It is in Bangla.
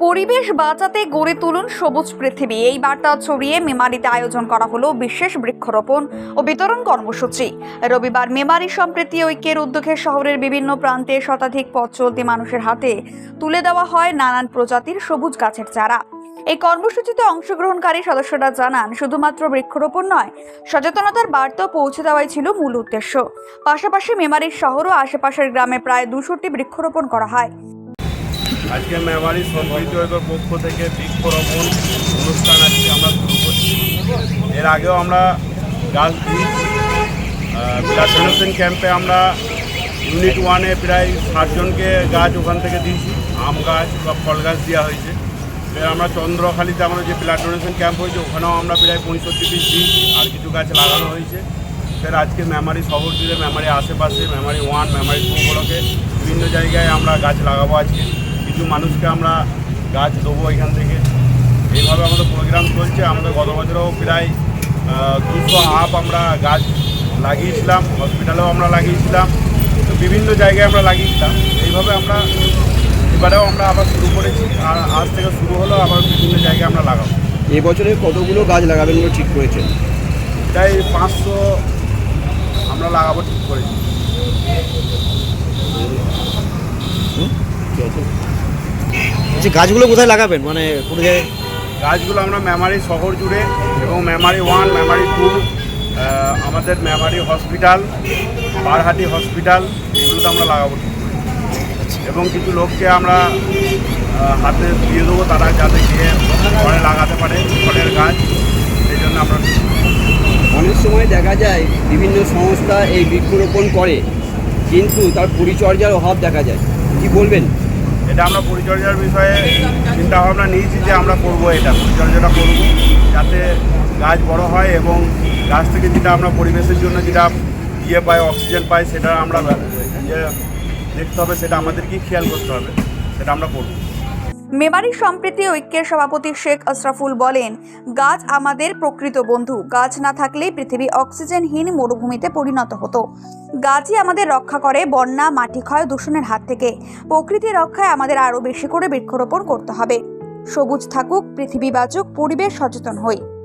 পরিবেশ বাঁচাতে গড়ে তুলুন সবুজ পৃথিবী। এই বার্তা ছড়িয়ে মেমারিতে আয়োজন করা হলো বিশেষ বৃক্ষরোপণ ও বিতরণ কর্মসূচি। রবিবার মেমারি সম্প্রীতি ঐক্যের উদ্যোগে শহরের বিভিন্ন প্রান্তে শতাধিক পথ চলতি মানুষের হাতে তুলে দেওয়া হয় নানান প্রজাতির সবুজ গাছের চারা। এই কর্মসূচিতে অংশগ্রহণকারী সদস্যরা জানান, শুধুমাত্র বৃক্ষরোপণ নয়, সচেতনতার বার্তা পৌঁছে দেওয়াই ছিল মূল উদ্দেশ্য। পাশাপাশি মেমারির শহর ও আশেপাশের গ্রামে প্রায় দুশোটি বৃক্ষরোপণ করা হয়। আজকে মেমারি ঐক্যের পক্ষ থেকে বৃক্ষরোপণ অনুষ্ঠান আজকে আমরা শুরু করছি। এর আগেও আমরা গাছ দিই। ব্লাড ডোনেশন ক্যাম্পে আমরা ইউনিট ওয়ানে প্রায় ষাটজনকে গাছ ওখান থেকে দিয়েছি। আম গাছ বা ফল গাছ দেওয়া হয়েছে। আমরা চন্দ্রখালিতে আমাদের যে ব্লাড ডোনেশন ক্যাম্প হয়েছে, ওখানেও আমরা প্রায় পঁয়ষট্টি পিস দিয়েছি আর কিছু গাছ লাগানো হয়েছে। ফের আজকে মেমারি শহর জুড়ে মেমারি আশেপাশে মেমারি ওয়ান মেমারি টু বিভিন্ন জায়গায় আমরা গাছ লাগাবো আজকে। কিছু মানুষকে আমরা গাছ দেবো এখান থেকে। এইভাবে আমাদের প্রোগ্রাম চলছে। আমাদের গত বছরও প্রায় দুশো আপ আমরা গাছ লাগিয়েছিলাম হসপিটালেও আমরা লাগিয়েছিলাম। তো বিভিন্ন জায়গায় আমরা লাগিয়েছিলাম। এইভাবে আমরা এবারেও আমরা আবার শুরু করেছি। আর আজ থেকে শুরু হলো আবার বিভিন্ন জায়গায় আমরা লাগাবো। এবছরে কতগুলো গাছ লাগাবেন বলে ঠিক করেছেন? প্রায় পাঁচশো আমরা লাগাবো ঠিক করেছি যে গাছগুলো কোথায় লাগাবেন? মানে কোনো জায়গায় গাছগুলো আমরা মেমারি শহর জুড়ে এবং মেমারি ওয়ান মেমারি টু আমাদের মেমারি হসপিটাল বারহাটি হসপিটাল এগুলোতে আমরা লাগাবো। এবং কিছু লোককে আমরা হাতে দিয়ে দেবো তারা যাতে গিয়ে ঘরে লাগাতে পারে ফলের গাছ। সেই জন্য আমরা অনেক সময় দেখা যায় বিভিন্ন সংস্থা এই বৃক্ষরোপণ করে কিন্তু তার পরিচর্যার অভাব দেখা যায়। কি বলবেন? এটা আমরা পরিচর্যার বিষয়ে চিন্তা ভাবনা নিয়েছি যে আমরা করব এটা, পরিচর্যাটা করব যাতে গাছ বড় হয় এবং গাছ থেকে যেটা আমরা পরিবেশের জন্য যেটা ইয়ে পাই অক্সিজেন পাই সেটা আমরা দেখতে হবে, সেটা আমাদেরকেই খেয়াল করতে হবে, সেটা আমরা করব। মেমারি সম্প্রীতি ঐক্যের সভাপতি শেখ আশরাফুল বলেন, গাছ আমাদের প্রকৃত বন্ধু। গাছ না থাকলেই পৃথিবী অক্সিজেনহীন মরুভূমিতে পরিণত হতো। গাছই আমাদের রক্ষা করে বন্যা, মাটি ক্ষয়, দূষণের হাত থেকে। প্রকৃতি রক্ষায় আমাদের আরও বেশি করে বৃক্ষরোপণ করতে হবে। সবুজ থাকুক, পৃথিবী বাঁচুক, পরিবেশ সচেতন হই।